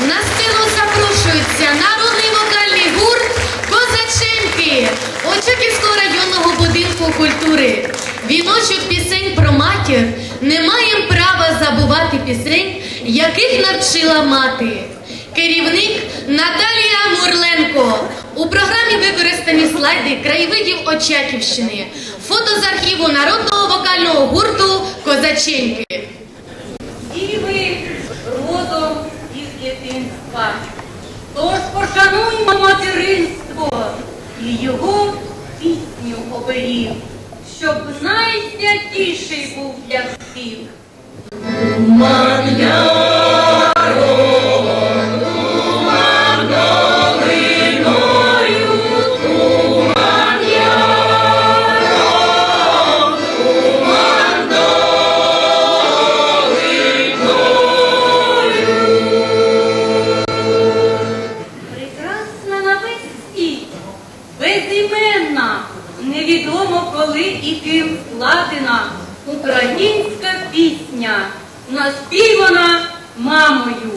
На сцену запрошується народний вокальний гурт Козаченки Очаківського районного будинку культури. Віночок пісень про матір не маєм права забувати пісень, яких навчила мати. Керівник Наталія Мурленко. У програмі використані слайди краєвидів Очаківщини. Фото з архіву народного вокального гурту Козаченки. І його пісню оберіг, щоб найсвятіший був для всіх. Невідомо коли і ким складена українська пісня, наспівана мамою.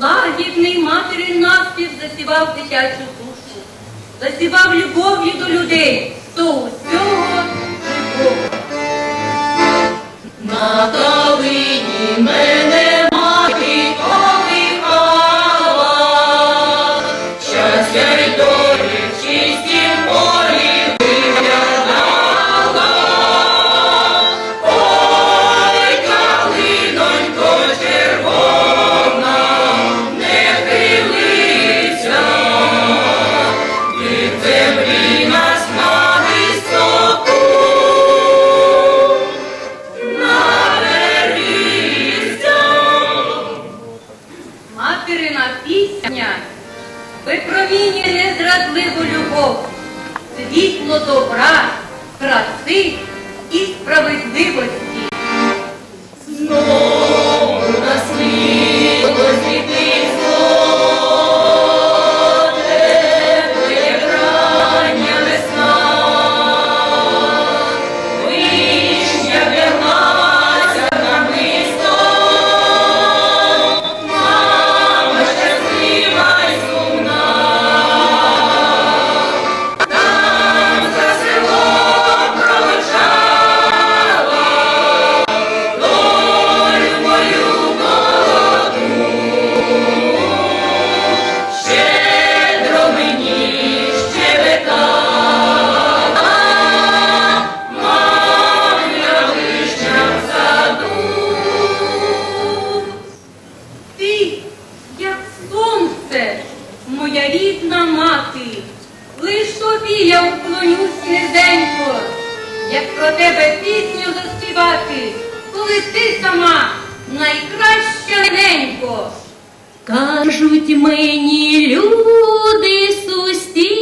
Лагідний матері наспів засівав дитячу душу, засівав любов'ю до людей, випромінює незрадливу любов, світло добра, краси і справедливості. Ти, як сонце, моя рідна мати, лиш тобі я вклонюсь низенько, як про тебе пісню заспівати, коли ти сама найкраща ненько. Кажуть мені люди сусіди,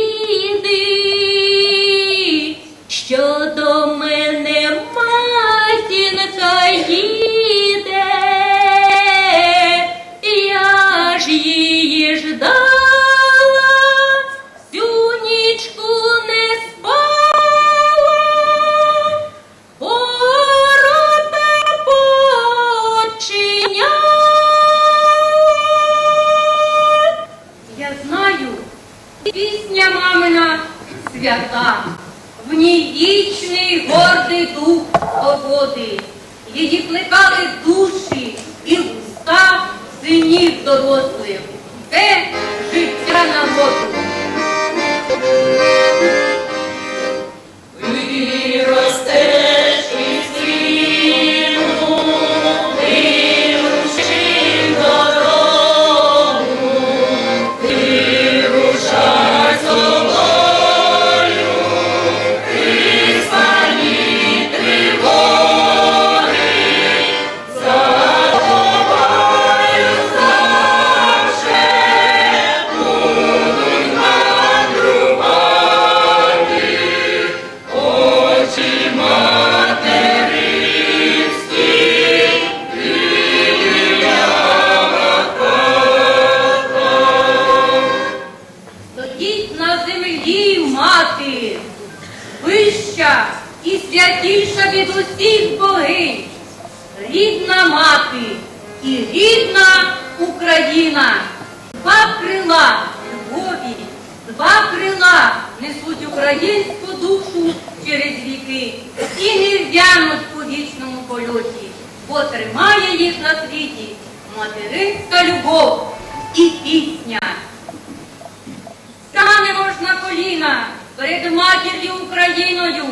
свята, в ній вічний гордий дух свободи. Її плекали душі і уста синів дорослих. Це життя народу. Виростеш вища і святіша від усіх богинь, рідна мати і рідна Україна, Два крила любові, два крила несуть українську душу через віки і не в'януть у вічному польоті, бо тримає їх на світі материнська любов і пісня. Станемо ж на коліна перед матір'ю Україною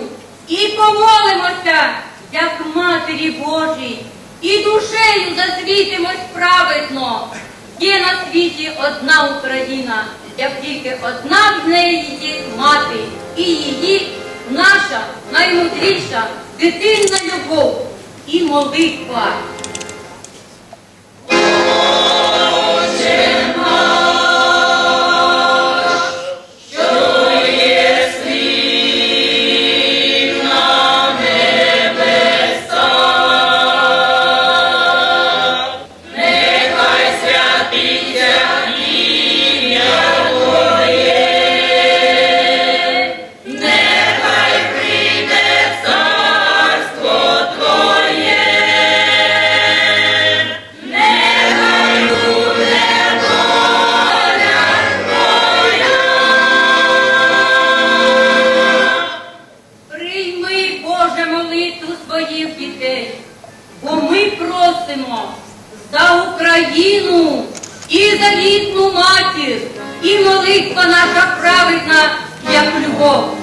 і помолимося, як Матері Божій, і душею засвітимось праведно. Є на світі одна Україна, як тільки одна в неї є мати, і її наша наймудріша дитинна любов і молитва. Рідну матір, і молитва наша праведна, як любов.